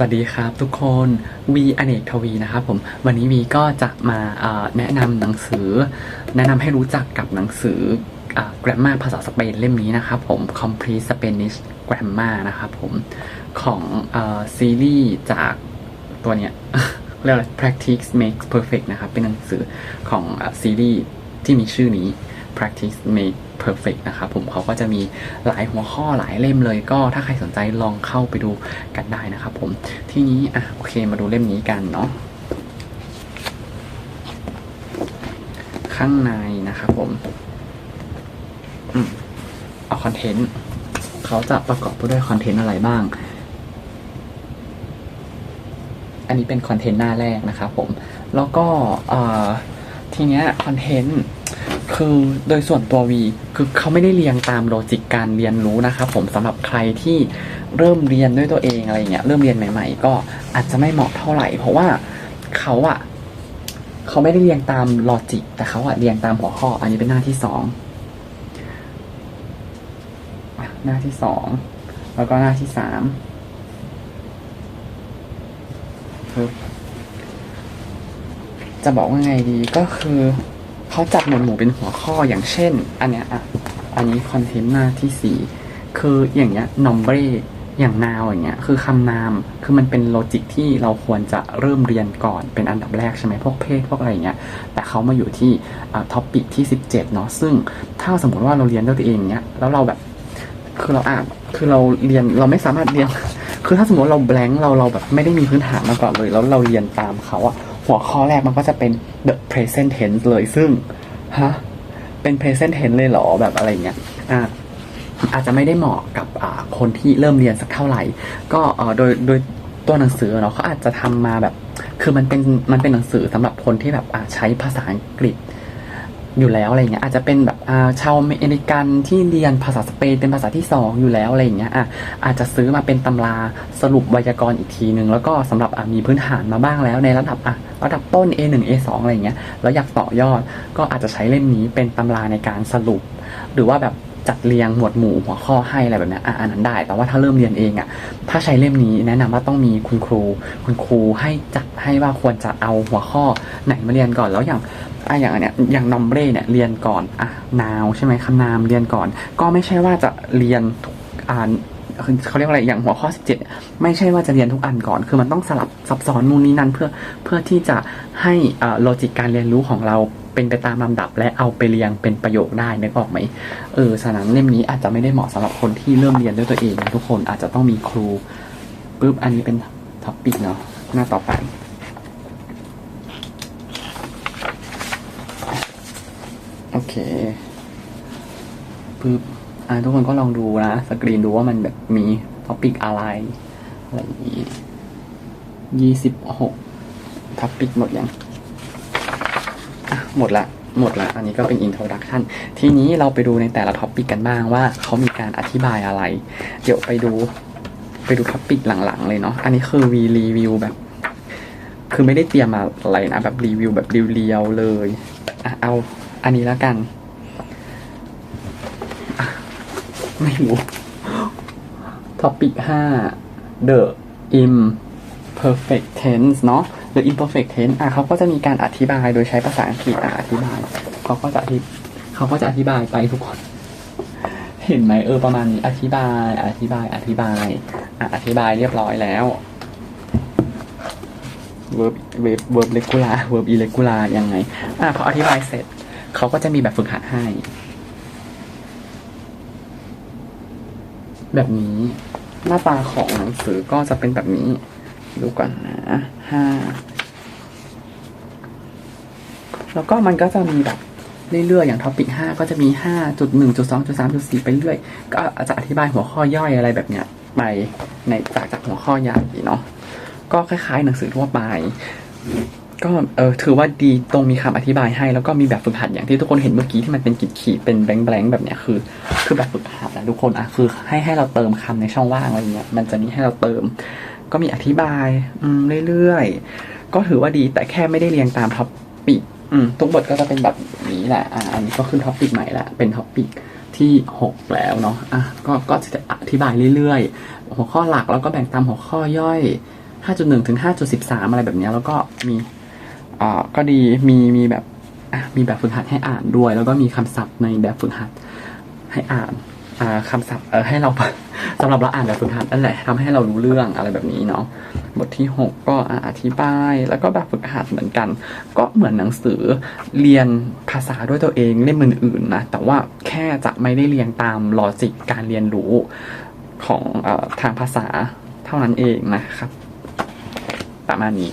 สวัสดีครับทุกคนวีอเนกทวีนะครับผมวันนี้วีก็จะมาแนะนำหนังสือ แนะนำให้รู้จักกับหนังสืออ่า grammar ภาษาสเปนเล่มนี้นะครับผม complete Spanish grammar นะครับผมของอซีรีส์จากตัวเนี้ยเรียกอะไร practice makes perfect นะครับ เป็นหนังสือของอซีรีส์ที่มีชื่อนี้ practice makes perfect นะครับผมเขาก็จะมีหลายหัวข้อหลายเล่มเลย ก็ถ้าใครสนใจลองเข้าไปดูกันได้นะครับผมทีนี้อะโอเคมาดูเล่มนี้กันเนาะข้างในนะครับผมอืมเอาคอนเทนต์เขาจะประกอบไปด้วยคอนเทนต์อะไรบ้าง อันนี้เป็นคอนเทนต์หน้าแรกนะครับผม แล้วก็ทีเนี้ยคอนเทนต์ คือโดยส่วนตัววีคือเขาไม่ได้เรียงตามโลจิกการเรียนรู้นะครับผมสำหรับใครที่เริ่มเรียนด้วยตัวเองอะไรเงี้ยเริ่มเรียนใหม่ ๆ ก็อาจจะไม่เหมาะเท่าไหร่ เพราะว่าเขาอะเขาไม่ได้เรียงตามลอจิก แต่เขาอะเรียงตามหัวข้อ อันนี้เป็นหน้าที่สองหน้าที่สองแล้วก็หน้าที่สามคือจะบอกว่าไงดีก็คือ เขาจัดหมวดหมู่เป็นหัวข้ออย่างเช่น อันเนี้ยอะอันนี้คอนเทนต์หน้าที่สี่คืออย่างเงี้ย nombre อย่างนาวอย่างเงี้ยคือคำนามคือมันเป็นโลจิกที่เราควรจะเริ่มเรียนก่อนเป็นอันดับแรกใช่ไหมพวกเพศพวกอะไรอย่างเงี้ยแต่เขามาอยู่ที่ท็อปิกที่ 17เนาะซึ่งถ้าสมมติว่าเราเรียนด้วยตัวเองเนี้ยแล้วเราแบบคือเราอ่านคือเราเรียนเราไม่สามารถเรียน คือถ้าสมมติเราแบงค์เราเราแบบไม่ได้มีพื้นฐานมาก่อนเลย แล้วเราเรียนตามเขาอะ หัวข้อแรกมันก็จะเป็น the present tense เลยซึ่งฮะเป็น present tense เลยเหรอแบบอะไรเงี้ยอะอาจจะไม่ได้เหมาะกับคนที่เริ่มเรียนสักเท่าไหร่ ก็โดยโดยตัวหนังสือเนาะเขาอาจจะทำมาแบบ คือมันเป็นมันเป็นหนังสือสำหรับคนที่แบบใช้ภาษาอังกฤษ อยู่แล้วอะไรเงี้ยอาจจะเป็นแบบอ่าชาวอเมริกันที่เรียนภาษาสเปนเป็นภาษาที่สองอยู่แล้วอะไรเงี้ยอะอาจจะซื้อมาเป็นตำราสรุปไวยากรณ์อีกทีนึง แล้วก็สำหรับอะมีพื้นฐานมาบ้างแล้วในระดับอะระดับต้น A1 A2 อะไรเงี้ยแล้วอยากต่อยอดก็อาจจะใช้เล่มนี้เป็นตำราในการสรุป หรือว่าแบบจัดเรียงหมวดหมู่หัวข้อให้อะไรแบบนี้อะอันนั้นได้ แต่ว่าถ้าเริ่มเรียนเองอะ ถ้าใช้เล่มนี้แนะนำว่าต้องมีคุณครู คุณครูให้จัดให้ว่าควรจะเอาหัวข้อไหนมาเรียนก่อน แล้วอย่าง อะอย่างอันเนี้ยอย่างนอมเบรเนี่ยเรียนก่อนอะนาวใช่ไหมคำนามเรียนก่อน ก็ไม่ใช่ว่าจะเรียนทุกอ่านเขาเรียกอะไรอย่างหัวข้อ 17 ไม่ใช่ว่าจะเรียนทุกอันก่อน คือมันต้องสลับซับซ้อนนู่นนี่นั่นเพื่อเพื่อที่จะให้อ่าโลจิกการเรียนรู้ของเราเป็นไปตามลำดับ และเอาไปเรียงเป็นประโยคได้นึกออกไหมเออฉะนั้นเล่มนี้อาจจะไม่ได้เหมาะสำหรับคนที่เริ่มเรียนด้วยตัวเอง ทุกคนอาจจะต้องมีครูปุ๊บอันนี้เป็นท็อปปิกเนาะหน้าต่อไป โอเคปึ๊บอ่าทุกคนก็ลองดูนะ สกรีนดูว่ามันแบบมีท็อปิกอะไร อะไรอย่างนี้ยี่สิบหกท็อปิกหมดยัง หมดละ หมดละ อันนี้ก็เป็น introduction ทีนี้เราไปดูในแต่ละท็อปิกกันบ้างว่าเขามีการอธิบายอะไร เดี๋ยวไปดูไปดูท็อปิกหลังๆ เลยเนาะ อันนี้คือวีรีวิวแบบ คือไม่ได้เตรียมมาอะไรนะ แบบรีวิวแบบเรียวๆเลยอะเอา อันนี้แล้วกัน ไม่รู้ท็อปิกห้า the imperfect tense เนาะ the imperfect tense อะเขาก็จะมีการอธิบายโดยใช้ภาษาอังกฤษอะอธิบายเขาก็จะอธิเขาก็จะอธิบายไปทุกคน เห็นไหมเออประมาณนี้อธิบาย อธิบาย อธิบายอะอธิบายเรียบร้อยแล้ว verb verb verb regular verb irregular ยังไงอะพออธิบายเสร็จ เขาก็จะมีแบบฝึกหัดให้ แบบนี้หน้าตาของหนังสือก็จะเป็นแบบนี้ ดูก่อนนะห้าแล้วก็มันก็จะมีแบบเรื่อยๆ อย่างท็อปิกห้าก็จะมีห้าจุดหนึ่งจุดสองจุดสามจุดสี่ไปเรื่อย ก็อาจจะอธิบายหัวข้อย่อยอะไรแบบเนี้ยไปในจากจากหัวข้อใหญ่เนาะ ก็คล้ายๆ หนังสือทั่วไป ก็เออถือว่าดีตรงมีคำอธิบายให้ แล้วก็มีแบบฝึกหัดอย่างที่ทุกคนเห็นเมื่อกี้ที่มันเป็นขีดขีดเป็นแบงแบงแบบเนี้ยคือ คือแบบฝึกหัดนะทุกคนอะคือให้ให้เราเติมคำในช่องว่างอะไรเงี้ยมันจะมีให้เราเติม ก็มีอธิบายอืมเรื่อยๆก็ถือว่าดีแต่แค่ไม่ได้เรียงตามท็อปปิกอืมทุกบทก็จะเป็นแบบนี้แหละอะอันนี้ก็ขึ้นท็อปปิกใหม่ละเป็นท็อปปิกที่หกแล้วเนาะอะก็ก็จะอธิบายเรื่อยๆ หัวข้อหลักแล้วก็แบ่งตามหัวข้อย่อย 5.1 ถึง 5.13 อะไรแบบเนี้ยแล้วก็มี อ่าก็ดีมีมีแบบมีแบบฝึกหัดให้อ่านด้วย แล้วก็มีคำศัพท์ในแบบฝึกหัดให้อ่านอ่าคำศัพท์เออให้เราสำหรับเราอ่านแบบฝึกหัดนั่นแหละทำให้เรารู้เรื่องอะไรแบบนี้เนาะบทที่ 6 ก็อธิบายแล้วก็แบบฝึกหัดเหมือนกัน ก็เหมือนหนังสือเรียนภาษาด้วยตัวเองเล่มอื่นๆนะแต่ว่าแค่จะไม่ได้เรียงตามลอจิกการเรียนรู้ของอทางภาษาเท่านั้นเองนะครับ ประมาณนี้